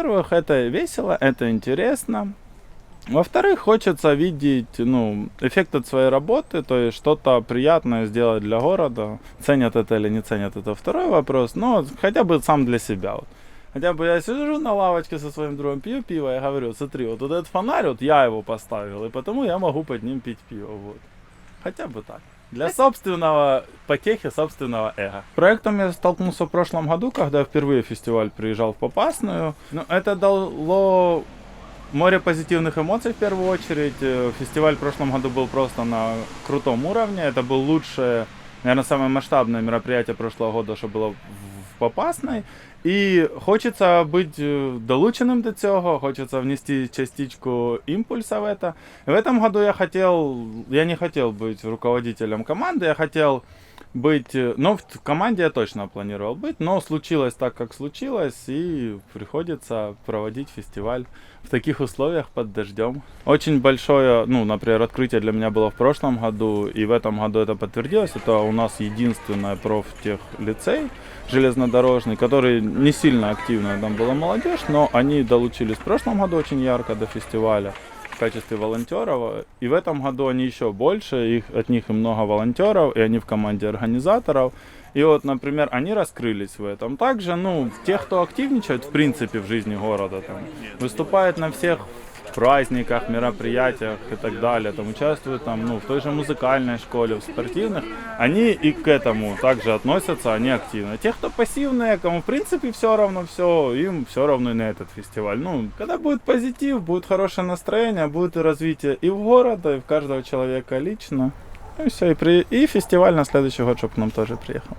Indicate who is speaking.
Speaker 1: во-первых, это весело, это интересно. Во-вторых, хочется видеть ну, эффект от своей работы, то есть что-то приятное сделать для города. Ценят это или не ценят, это второй вопрос, но хотя бы сам для себя. Вот. Хотя бы я сижу на лавочке со своим другом, пью пиво, и говорю, смотри, вот, этот фонарь, вот я его поставил, и потому я могу под ним пить пиво. Вот. Хотя бы так. Для собственного потехи, собственного эго. Проектом я столкнулся в прошлом году, когда впервые фестиваль приезжал в Попасную. Ну, это дало море позитивных эмоций в первую очередь. Э, Фестиваль в прошлом году был просто на крутом уровне. Это был лучшее, наверное, самое масштабное мероприятие прошлого года, что было в Попасной. І хочеться бути долученим до цього, хочеться внести частичку импульса в это. В этом году я хотел, я не хотел быть руководителем команды, я хотел быть, э, ну, в команде я точно планировал быть, но случилось так, как случилось, и приходится проводить фестиваль в таких условиях под дождем. Очень большое, ну, например, открытие для меня было в прошлом году, и в этом году это подтвердилось. Это у нас единственный профтехлицей железнодорожный, который не сильно активно там была молодежь, но они долучились в прошлом году очень ярко до фестиваля качестве волонтеров. И в этом году они еще больше, их, от них и много волонтеров, и они в команде организаторов. И вот, например, они раскрылись в этом. Также, ну, те, кто активничает, в принципе, в жизни города, там, выступает на всех праздниках, мероприятиях и так далее, там участвуют там, ну, в той же музыкальной школе, в спортивных, они и к этому также относятся, они активны. Те, кто пассивные, кому в принципе все равно все, им все равно и на этот фестиваль. Ну, когда будет позитив, будет хорошее настроение, будет и развитие и в города, и в каждого человека лично. Ну и все, и, при... и фестиваль на следующий год, чтобы к нам тоже приехал.